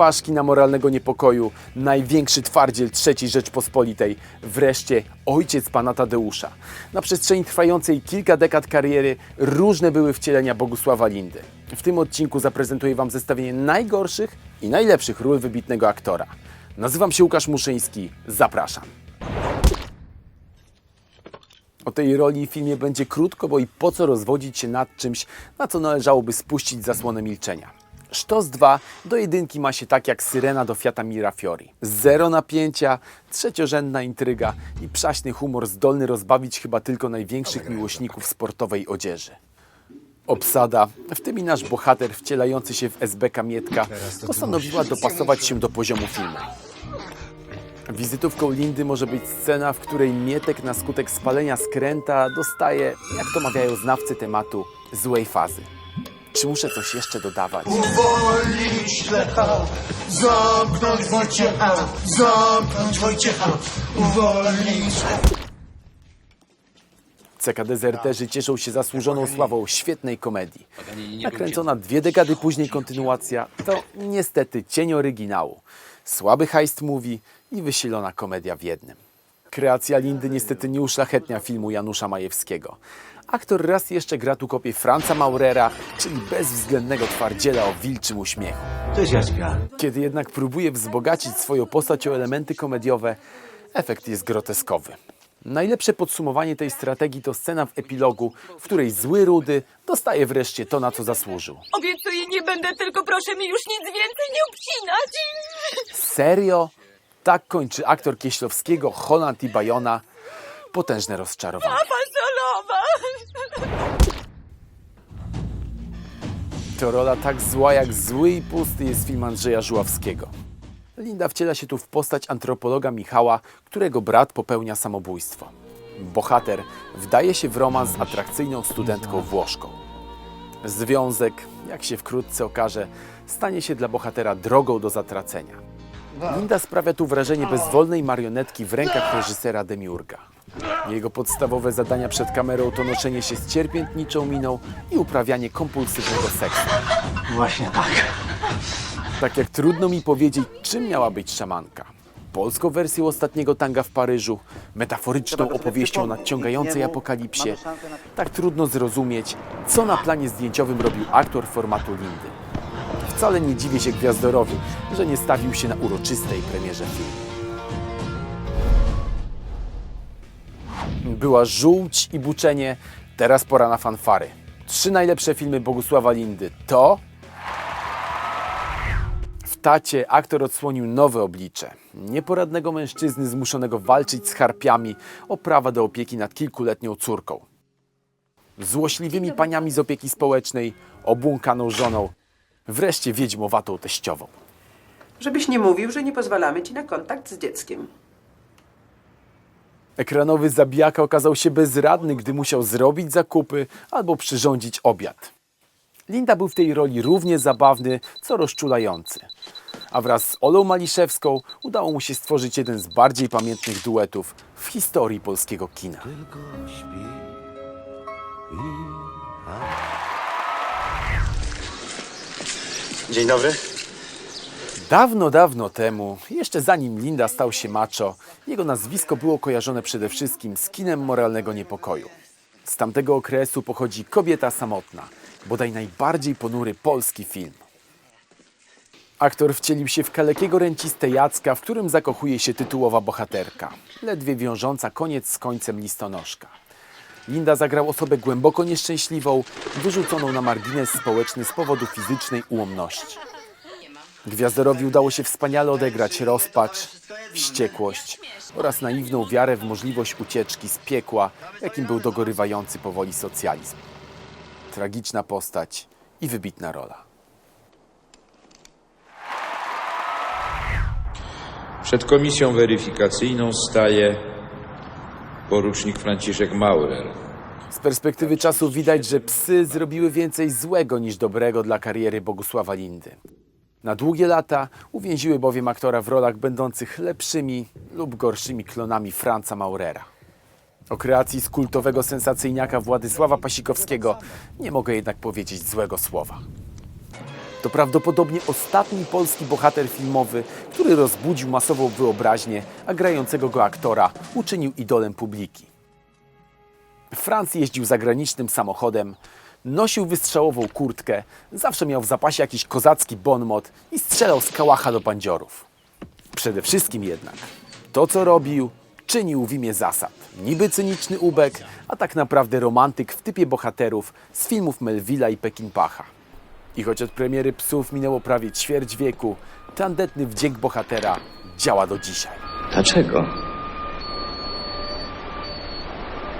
twarz kina moralnego niepokoju, największy twardziel III Rzeczpospolitej, wreszcie ojciec pana Tadeusza. Na przestrzeni trwającej kilka dekad kariery różne były wcielenia Bogusława Lindy. W tym odcinku zaprezentuję Wam zestawienie najgorszych i najlepszych ról wybitnego aktora. Nazywam się Łukasz Muszyński, zapraszam. O tej roli w filmie będzie krótko, bo i po co rozwodzić się nad czymś, na co należałoby spuścić zasłonę milczenia. Sztos 2 do jedynki ma się tak jak Syrena do Fiata Mirafiori. Zero napięcia, trzeciorzędna intryga i przaśny humor zdolny rozbawić chyba tylko największych miłośników sportowej odzieży. Obsada, w tym i nasz bohater wcielający się w SB Mietka, postanowiła dopasować się do poziomu filmu. Wizytówką Lindy może być scena, w której Mietek na skutek spalenia skręta dostaje, jak to mawiają znawcy tematu, złej fazy. Czy muszę coś jeszcze dodawać? Uwolnić Lecha, zamknąć Wojciecha, zamknąć Wojciecha, uwolnić CK Dezerterzy cieszą się zasłużoną sławą świetnej komedii. Nakręcona dwie dekady później kontynuacja to niestety cień oryginału. Słaby heist movie i wysilona komedia w jednym. Kreacja Lindy niestety nie uszlachetnia filmu Janusza Majewskiego. Aktor raz jeszcze gra tu kopię Franza Maurera, czyli bezwzględnego twardziela o wilczym uśmiechu. Cześć Jaśka. Kiedy jednak próbuje wzbogacić swoją postać o elementy komediowe, efekt jest groteskowy. Najlepsze podsumowanie tej strategii to scena w epilogu, w której zły Rudy dostaje wreszcie to, na co zasłużył. Obiecuję, nie będę, tylko proszę mi już nic więcej nie obcinać. Serio? Tak kończy aktor Kieślowskiego, Holland i Bajona. Potężne rozczarowanie. To rola tak zła jak zły i pusty jest film Andrzeja Żuławskiego. Linda wciela się tu w postać antropologa Michała, którego brat popełnia samobójstwo. Bohater wdaje się w romans z atrakcyjną studentką Włoszką. Związek, jak się wkrótce okaże, stanie się dla bohatera drogą do zatracenia. Linda sprawia tu wrażenie bezwolnej marionetki w rękach reżysera Demiurga. Jego podstawowe zadania przed kamerą to noszenie się z cierpiętniczą miną i uprawianie kompulsywnego seksu. Właśnie tak. Tak jak trudno mi powiedzieć, czym miała być szamanka. Polską wersją ostatniego tanga w Paryżu, metaforyczną opowieścią o nadciągającej apokalipsie, tak trudno zrozumieć, co na planie zdjęciowym robił aktor formatu Lindy. Wcale nie dziwię się gwiazdorowi, że nie stawił się na uroczystej premierze filmu. Była żółć i buczenie, teraz pora na fanfary. Trzy najlepsze filmy Bogusława Lindy to w tacie aktor odsłonił nowe oblicze. Nieporadnego mężczyzny zmuszonego walczyć z harpiami o prawa do opieki nad kilkuletnią córką. Złośliwymi paniami z opieki społecznej, obłąkaną żoną, wreszcie wiedźmowatą teściową. Żebyś nie mówił, że nie pozwalamy ci na kontakt z dzieckiem. Ekranowy zabijaka okazał się bezradny, gdy musiał zrobić zakupy albo przyrządzić obiad. Linda był w tej roli równie zabawny, co rozczulający. A wraz z Olą Maliszewską udało mu się stworzyć jeden z bardziej pamiętnych duetów w historii polskiego kina. Dzień dobry. Dawno, dawno temu, jeszcze zanim Linda stał się macho, jego nazwisko było kojarzone przede wszystkim z kinem moralnego niepokoju. Z tamtego okresu pochodzi Kobieta samotna, bodaj najbardziej ponury polski film. Aktor wcielił się w kalekiego rencistę Jacka, w którym zakochuje się tytułowa bohaterka, ledwie wiążąca koniec z końcem listonoszka. Linda zagrał osobę głęboko nieszczęśliwą, wyrzuconą na margines społeczny z powodu fizycznej ułomności. Gwiazdorowi udało się wspaniale odegrać rozpacz, wściekłość oraz naiwną wiarę w możliwość ucieczki z piekła, jakim był dogorywający powoli socjalizm. Tragiczna postać i wybitna rola. Przed komisją weryfikacyjną staje porucznik Franciszek Maurer. Z perspektywy czasu widać, że psy zrobiły więcej złego niż dobrego dla kariery Bogusława Lindy. Na długie lata uwięziły bowiem aktora w rolach będących lepszymi lub gorszymi klonami Franza Maurera. O kreacji z kultowego sensacyjniaka Władysława Pasikowskiego nie mogę jednak powiedzieć złego słowa. To prawdopodobnie ostatni polski bohater filmowy, który rozbudził masową wyobraźnię, a grającego go aktora uczynił idolem publiki. Franz jeździł zagranicznym samochodem, nosił wystrzałową kurtkę, zawsze miał w zapasie jakiś kozacki bonmot i strzelał z kałacha do bandziorów. Przede wszystkim jednak to, co robił, czynił w imię zasad. Niby cyniczny ubek, a tak naprawdę romantyk w typie bohaterów z filmów Melvilla i Pekinpacha. I choć od premiery Psów minęło prawie ćwierć wieku, tandetny wdzięk bohatera działa do dzisiaj. Dlaczego?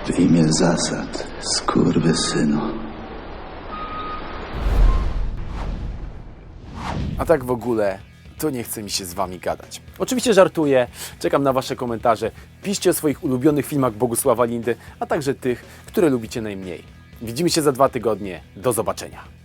W imię zasad, skurwysynu. A tak w ogóle, to nie chce mi się z Wami gadać. Oczywiście żartuję, czekam na Wasze komentarze. Piszcie o swoich ulubionych filmach Bogusława Lindy, a także tych, które lubicie najmniej. Widzimy się za dwa tygodnie. Do zobaczenia.